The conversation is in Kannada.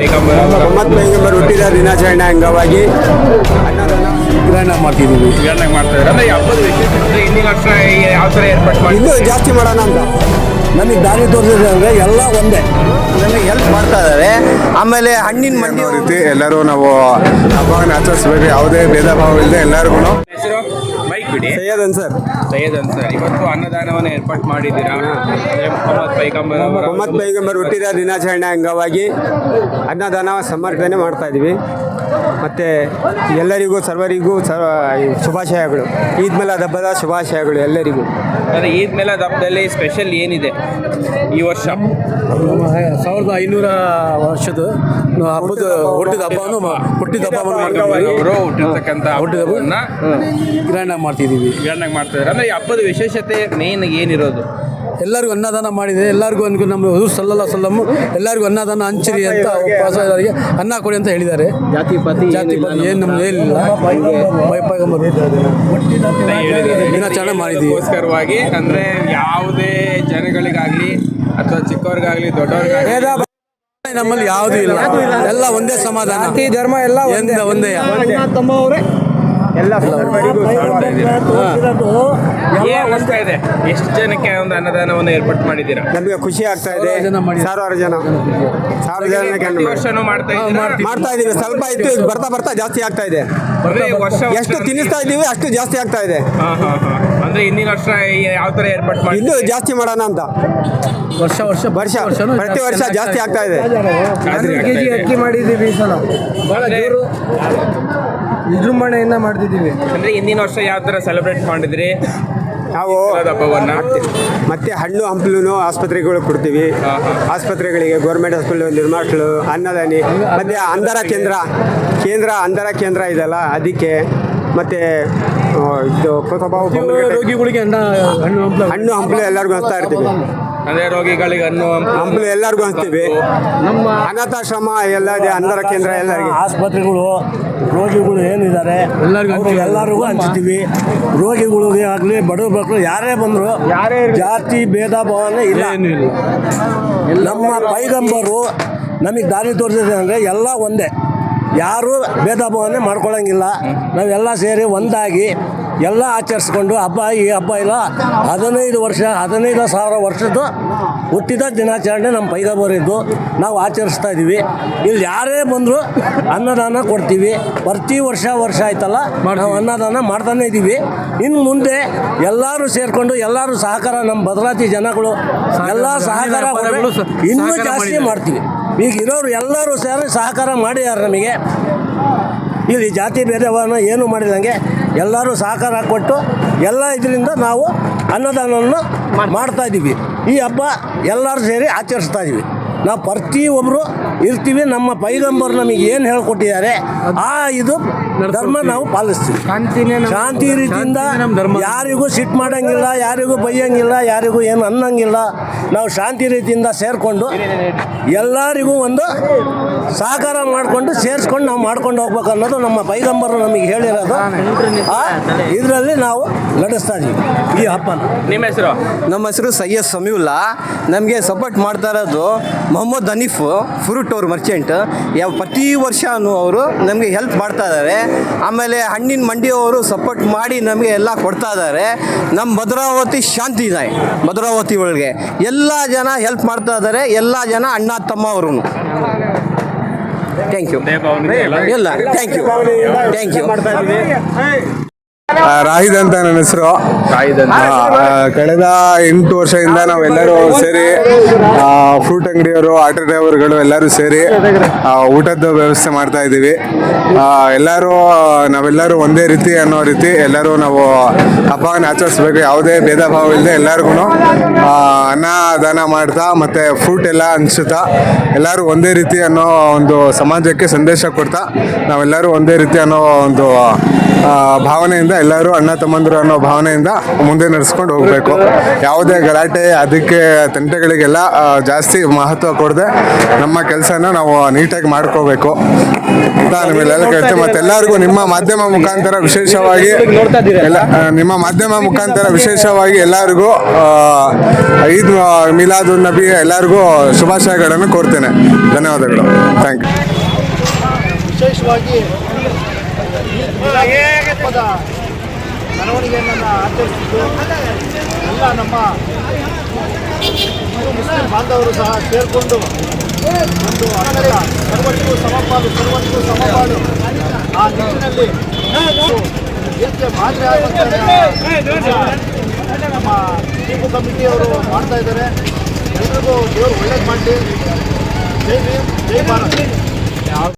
ಮೊಹಮ್ಮದ್ ಪೈಗಂಬರ್ ಹುಟ್ಟಿದ ದಿನಾಚರಣೆ ಅಂಗವಾಗಿ ಗ್ರ್ಯಾಂಡ್ ಮಾಡ್ತಿದ್ದೀವಿ. ಇನ್ನೂ ಜಾಸ್ತಿ ಮಾಡೋಣ ಅಂತ. ನಮಗೆ ದಾರಿ ತೋರಿಸಿದ್ರೆ ಎಲ್ಲ ಒಂದೇ. ನಮಗೆ ಹೆಲ್ಪ್ ಮಾಡ್ತಾ ಇದ್ದಾರೆ ಆಮೇಲೆ ಹಣ್ಣಿನ ಅನ್ನೋ ರೀತಿ ಎಲ್ಲರೂ ನಾವು ಹಬ್ಬವನ್ನು ಆಚರಿಸ್ಬೇಕು. ಯಾವುದೇ ಭೇದ ಭಾವ ಇಲ್ಲದೆ ಎಲ್ಲರಿಗೂ. ಬಿಡಿ. ಸೈಯದ್ ಅನ್ಸರ್. ಸೈಯದ್ ಅನ್ಸರ್. ಇವತ್ತು ಅನ್ನದಾನವನ್ನು ಏರ್ಪಾಟ್ ಮಾಡಿದ್ದೀರಾ? ಅಂದ್ರೆ ಮೊಹಮ್ಮದ್ ಪೈಗಂಬರ್ ಅವರ ಮೊಹಮ್ಮದ್ ಪೈಗಂಬರ್ ಹುಟ್ಟಿದ ದಿನಾಚರಣೆ ಅಂಗವಾಗಿ ಅನ್ನದಾನ ಸಮರ್ಪಣೆ ಮಾಡ್ತಾ ಇದ್ದೀವಿ ಮತ್ತು ಎಲ್ಲರಿಗೂ ಸರ್ವರಿಗೂ ಸರ್ವ ಶುಭಾಶಯಗಳು. ಈದ್ ಮಿಲಾದ್ ಹಬ್ಬದ ಶುಭಾಶಯಗಳು ಎಲ್ಲರಿಗೂ. ಅದೇ ಈದ್ ಮೇಲೆ ಹಬ್ಬದಲ್ಲಿ ಸ್ಪೆಷಲ್ ಏನಿದೆ ಈ ವರ್ಷ? ಸಾವಿರದ ಐನೂರ ವರ್ಷದ ಹಬ್ಬದ ಹುಟ್ಟಿದ ಹಬ್ಬವನ್ನು ಮಾ- ಹುಟ್ಟಿದ ಹಬ್ಬವನ್ನು ಅವರು ಹುಟ್ಟಿರ್ತಕ್ಕಂಥ ಹುಟ್ಟಿದ ಹಬ್ಬವನ್ನು ಹಬ್ಬವನ್ನ ಗ್ರ್ಯಾಂಡಾಗಿ ಮಾಡ್ತಿದ್ದೀವಿ. ಗ್ರ್ಯಾಂಡಾಗಿ ಮಾಡ್ತಿದ್ದಾರೆ. ಅಂದರೆ ಈ ಹಬ್ಬದ ವಿಶೇಷತೆ ಮೇನ್ ಏನಿರೋದು? ಎಲ್ಲರಿಗೂ ಅನ್ನದಾನ ಮಾಡಿದೆ. ಎಲ್ಲರಿಗೂ ಅನ್ಕೊಂಡು ನಮ್ಮ ಹುದು ಸಲ್ಲಲ್ಲ ಸಲ್ಲಮ್ಮ ಎಲ್ಲರಿಗೂ ಅನ್ನದಾನ ಹಂಚಿರಿ ಅಂತ ಉಪವಾಸದವರಿಗೆ ಅನ್ನ ಕೊಡಿ ಅಂತ ಹೇಳಿದ್ದಾರೆ. ಜಾತಿ ಪಾತಿ ಜಾತಿ ಪಾತಿ ಏನು ನಮ್ಗೆ ಏನಿಲ್ಲ. ದಿನಾಚರಣೆ ಮಾಡಿದ್ದೀವಿ ಅಂದ್ರೆ ಯಾವುದೇ ಜನಗಳಿಗಾಗ್ಲಿ ಅಥವಾ ಚಿಕ್ಕವರಿಗಾಗ್ಲಿ ದೊಡ್ಡವ್ರಿಗಾಗ್ಲಿ ನಮ್ಮಲ್ಲಿ ಯಾವುದೂ ಇಲ್ಲ. ಎಲ್ಲ ಒಂದೇ ಸಮಾಧಾನ. ಧರ್ಮ ಎಲ್ಲ ಒಂದೇ. ಒಂದೇ. ಎಲ್ಲ ಅನಿಸ್ತಾ ಇದೆ. ಎಷ್ಟು ಜನಕ್ಕೆ ಒಂದು ಅನ್ನದಾನವನ್ನು ಏರ್ಪಾಟ್ ಮಾಡಿದ್ದೀರಾ? ನಮಗೆ ಖುಷಿ ಆಗ್ತಾ ಇದೆ. ಸಾವಿರಾರು ಜನ ಮಾಡಿದ್ದಾರೆ. ಸಾವಿರಾರು ಜನ. ಸಾವಿರ ಜನಕ್ಕೆ ಪ್ರತಿ ವರ್ಷನೂ ಮಾಡ್ತಾ ಇದ್ದೀರಾ? ಮಾಡ್ತಾ ಇದೀವಿ ಸ್ವಲ್ಪ ಇತ್ತು ಬರ್ತಾ ಬರ್ತಾ ಜಾಸ್ತಿ ಆಗ್ತಾ ಇದೆ. ವರ್ಷ ಎಷ್ಟು ತಿನ್ನಿಸ್ತಾ ಇದ್ದೀವಿ ಅಷ್ಟು ಜಾಸ್ತಿ ಆಗ್ತಾ ಇದೆ. ಹಾ ಹಾ ಹಾ. ಅಂದ್ರೆ ಹಿಂದಿನ ವರ್ಷ ಯಾವ ತರ ಏರ್ಪಾಟ್ ಮಾಡಿ ಇನ್ನೂ ಜಾಸ್ತಿ ಮಾಡೋಣ ಅಂತ. ವರ್ಷ ವರ್ಷ ವರ್ಷ ವರ್ಷ ಪ್ರತಿ ವರ್ಷ ಜಾಸ್ತಿ ಆಗ್ತಾ ಇದೆ. ಅಕ್ಕಿ ಮಾಡಿದ್ದೀವಿ ಈ ಸಲ. ಭಾಳ ಜೋರು. ವಿಜೃಂಭಣೆಯಿಂದ ಮಾಡ್ತಿದ್ದೀವಿ. ಅಂದ್ರೆ ಹಿಂದಿನ ವರ್ಷ ಯಾವ ತರ ಸೆಲೆಬ್ರೇಟ್ ಮಾಡಿದ್ರಿ? ನಾವು ಮತ್ತೆ ಹಣ್ಣು ಹಂಪಲು ಆಸ್ಪತ್ರೆಗಳು ಕೊಡ್ತೀವಿ. ಆಸ್ಪತ್ರೆಗಳಿಗೆ ಗೌರ್ಮೆಂಟ್ ಹಾಸ್ಪಿಟಲ್ ನಿರ್ಮಾಟ್ಲು ಅನ್ನದಾನಿ ಮತ್ತೆ ಅಂಧರ ಕೇಂದ್ರ ಕೇಂದ್ರ ಅಂಧರ ಕೇಂದ್ರ ಇದೆಲ್ಲ ಅದಕ್ಕೆ ಮತ್ತೆ ಇದು ರೋಗಿಗಳಿಗೆ ಅನ್ನ ಹಣ್ಣು ಹಂಪಲ. ಹಣ್ಣು ಹಂಪಲು ಎಲ್ಲರಿಗೂ ಹಂಚ್ತಾ ಇರ್ತೀವಿ. ಅಂದ್ರೆ ರೋಗಿಗಳಿಗೆ ಅನ್ನು ಹಂಪಲು ಎಲ್ಲರಿಗೂ ಹಂಚ್ತೀವಿ ನಮ್ಮ ಅನಾಥಾಶ್ರಮ ಎಲ್ಲ ಇದೆ ಅಂಧರ ಕೇಂದ್ರ ಎಲ್ಲರಿಗೆ. ಆಸ್ಪತ್ರೆಗಳು ರೋಗಿಗಳು ಏನಿದ್ದಾರೆ ಎಲ್ಲರಿಗೂ ಹಂಚ್ತೀವಿ. ಎಲ್ಲರಿಗೂ ಹಂಚ್ತೀವಿ ರೋಗಿಗಳಿಗೆ ಆಗಲಿ ಬಡವರು ಮಕ್ಕಳು ಯಾರೇ ಬಂದರು ಯಾರೇ ಜಾತಿ ಭೇದ ಭಾವನೆ ಇಲ್ಲ. ಏನು ಇಲ್ಲ. ನಮ್ಮ ಪೈಗಂಬರು ನಮಗೆ ದಾರಿ ತೋರಿಸಿದೆ ಅಂದರೆ ಎಲ್ಲ ಒಂದೇ. ಯಾರು ಭೇದ ಭಾವನೆ ಮಾಡ್ಕೊಳ್ಳೋಂಗಿಲ್ಲ ನಾವೆಲ್ಲ ಸೇರಿ ಒಂದಾಗಿ ಎಲ್ಲ ಆಚರಿಸ್ಕೊಂಡು ಹಬ್ಬ ಈ ಹಬ್ಬ ಇಲ್ಲ ಹದಿನೈದು ವರ್ಷ ಹದಿನೈದು ಸಾವಿರ ವರ್ಷದ ಹುಟ್ಟಿದ ದಿನಾಚರಣೆ ನಮ್ಮ ಪೈದಬರಿದ್ದು ನಾವು ಆಚರಿಸ್ತಾ ಇದ್ದೀವಿ. ಇಲ್ಲಿ ಯಾರೇ ಬಂದರೂ ಅನ್ನದಾನ ಕೊಡ್ತೀವಿ. ಪ್ರತಿ ವರ್ಷ ವರ್ಷ ಆಯ್ತಲ್ಲ ನಾವು ಅನ್ನದಾನ ಮಾಡ್ತಾನೆ ಇದ್ದೀವಿ. ಇನ್ನು ಮುಂದೆ ಎಲ್ಲರೂ ಸೇರಿಕೊಂಡು ಎಲ್ಲರೂ ಸಹಕಾರ ನಮ್ಮ ಭದ್ರಾತಿ ಜನಗಳು ಎಲ್ಲ ಸಹಕಾರ ಇನ್ನೂ ಜಾಸ್ತಿ ಮಾಡ್ತೀವಿ. ಈಗ ಇರೋರು ಎಲ್ಲರೂ ಸೇರಿ ಸಹಕಾರ ಮಾಡಿದ್ದಾರೆ ನಮಗೆ. ಇಲ್ಲಿ ಜಾತಿ ಭೇದವನ್ನು ಏನು ಮಾಡಿದಂಗೆ ಎಲ್ಲರೂ ಸಹಕಾರ ಕೊಟ್ಟು ಎಲ್ಲ ಇದರಿಂದ ನಾವು ಅನ್ನದಾನವನ್ನು ಮಾಡ್ತಾ ಇದ್ದೀವಿ ಈ ಹಬ್ಬ ಎಲ್ಲರೂ ಸೇರಿ ಆಚರಿಸ್ತಾ ಇದ್ದೀವಿ ನಾವು ಪ್ರತಿಯೊಬ್ಬರು ಇರ್ತೀವಿ ನಮ್ಮ ಪೈಗಂಬರ್ ನಮಗೆ ಏನು ಹೇಳ್ಕೊಟ್ಟಿದ್ದಾರೆ ಆ ಇದು ಧರ್ಮ ನಾವು ಪಾಲಿಸ್ತೀವಿ. ಶಾಂತಿ ರೀತಿಯಿಂದ ನಮ್ಮ ಧರ್ಮ. ಯಾರಿಗೂ ಸಿಟ್ಟು ಮಾಡಂಗಿಲ್ಲ ಯಾರಿಗೂ ಬೈಯಂಗಿಲ್ಲ ಯಾರಿಗೂ ಏನು ಅನ್ನಂಗಿಲ್ಲ ನಾವು ಶಾಂತಿ ರೀತಿಯಿಂದ ಸೇರಿಕೊಂಡು ಎಲ್ಲರಿಗೂ ಒಂದು ಸಹಕಾರ ಮಾಡಿಕೊಂಡು ಸೇರಿಸ್ಕೊಂಡು ನಾವು ಮಾಡ್ಕೊಂಡು ಹೋಗ್ಬೇಕು ಅನ್ನೋದು ನಮ್ಮ ಪೈಗಂಬರ್ ನಮಗೆ ಹೇಳಿರೋದು. ಇದರಲ್ಲಿ ನಾವು ನಡೆಸ್ತಾ ಇದೀವಿ. ಈ ಹಬ್ಬ ನಿಮ್ಮ ಹೆಸರು? ನಮ್ಮ ಹೆಸರು ಸೈಯದ್ ಸಮೀವುಲ್ಲಾ. ನಮಗೆ ಸಪೋರ್ಟ್ ಮಾಡ್ತಾ ಇರೋದು ಮೊಹಮ್ಮದ್ ಹನೀಫ್ ಫ್ರೂಟ್ ಅವ್ರ ಮರ್ಚೆಂಟ್ ಯಾವ ಪ್ರತಿ ವರ್ಷ ಅವರು ನಮಗೆ ಹೆಲ್ಪ್ ಮಾಡ್ತಾ ಇದ್ದಾರೆ ಆಮೇಲೆ ಹಣ್ಣಿನ ಮಂಡಿಯವರು ಸಪೋರ್ಟ್ ಮಾಡಿ ನಮಗೆ ಎಲ್ಲ ಕೊಡ್ತಾ ಇದ್ದಾರೆ ನಮ್ಮ ಭದ್ರಾವತಿ ಶಾಂತಿ ಇದೆ ಭದ್ರಾವತಿ ಒಳಗೆ. ಎಲ್ಲ ಜನ ಹೆಲ್ಪ್ ಮಾಡ್ತಾ ಇದ್ದಾರೆ ಎಲ್ಲ ಜನ ಅಣ್ಣ ತಮ್ಮ ಅವರು ಥ್ಯಾಂಕ್ ಯು ಎಲ್ಲ thank you thank you Rahid ಅಂತ ನನ್ನ ಹೆಸರು. ಕಳೆದ ಎಂಟು ವರ್ಷದಿಂದ ನಾವೆಲ್ಲರೂ ಸೇರಿ ಫ್ರೂಟ್ ಅಂಗಡಿಯವರು ಆಟೋ ಡ್ರೈವರ್ಗಳು ಎಲ್ಲರೂ ಸೇರಿ ಊಟದ ವ್ಯವಸ್ಥೆ ಮಾಡ್ತಾ ಇದ್ದೀವಿ. ಎಲ್ಲರೂ ನಾವೆಲ್ಲರೂ ಒಂದೇ ರೀತಿ ಅನ್ನೋ ರೀತಿ ಎಲ್ಲರೂ ನಾವು ಹಬ್ಬವನ್ನು ಆಚರಿಸ್ಬೇಕು. ಯಾವುದೇ ಭೇದ ಭಾವ ಇಲ್ಲದೆ ಎಲ್ಲರಿಗೂ ಅನ್ನದಾನ ಮಾಡ್ತಾ ಮತ್ತೆ ಫ್ರೂಟ್ ಎಲ್ಲ ಹಂಚುತ್ತಾ ಎಲ್ಲರೂ ಒಂದೇ ರೀತಿ ಅನ್ನೋ ಒಂದು ಸಮಾಜಕ್ಕೆ ಸಂದೇಶ ಕೊಡ್ತಾ ನಾವೆಲ್ಲರೂ ಒಂದೇ ರೀತಿ ಅನ್ನೋ ಒಂದು ಭಾವನೆಯಿಂದ ಎಲ್ಲರೂ ಅಣ್ಣ ತಮ್ಮಂದಿರು ಅನ್ನೋ ಭಾವನೆಯಿಂದ ಮುಂದೆ ನಡೆಸ್ಕೊಂಡು ಹೋಗಬೇಕು. ಯಾವುದೇ ಗಲಾಟೆ, ಅದಕ್ಕೆ ತಂಟೆಗಳಿಗೆಲ್ಲ ಜಾಸ್ತಿ ಮಹತ್ವ ಕೊಡದೆ ನಮ್ಮ ಕೆಲಸನ ನಾವು ನೀಟಾಗಿ ಮಾಡ್ಕೋಬೇಕು. ಮತ್ತೆಲ್ಲರಿಗೂ ಮತ್ತೆ ಎಲ್ಲರಿಗೂ ನಿಮ್ಮ ಮಾಧ್ಯಮ ಮುಖಾಂತರ ವಿಶೇಷವಾಗಿ ಎಲ್ಲ ನಿಮ್ಮ ಮಾಧ್ಯಮ ಮುಖಾಂತರ ವಿಶೇಷವಾಗಿ ಎಲ್ಲರಿಗೂ ಐದು ಮಿಲಾದ್ ನಬಿ ಎಲ್ಲರಿಗೂ ಶುಭಾಶಯಗಳನ್ನು ಕೋರ್ತೇನೆ. ಧನ್ಯವಾದಗಳು. ಥ್ಯಾಂಕ್ ಯು ವಿಶೇಷವಾಗಿ ಮೆರವಣಿಗೆಯನ್ನು ಆಚರಿಸಿದ್ದು ಎಲ್ಲ ನಮ್ಮ ಮುಸ್ಲಿಂ ಬಾಂಧವರು ಸಹ ಸೇರಿಕೊಂಡು ಒಂದು ಹಬ್ಬದ ಸರ್ವರಿಗೂ ಸಮಪಾಲು ಸರ್ವರಿಗೂ ಸಮಪಾಲು ಆ ನಿಟ್ಟಿನಲ್ಲಿ ಇದಕ್ಕೆ ಮಾದರಿ ಆಗುವಂಥ ನಮ್ಮ ಟಿಪ್ಪು ಕಮಿಟಿಯವರು ಮಾಡ್ತಾ ಇದ್ದಾರೆ. ಎಲ್ರಿಗೂ ದೇವರು ಒಳ್ಳೇದು ಮಾಡಿ ಜೈ ಭೀಮ್, ಜೈ ಭಾರತ್.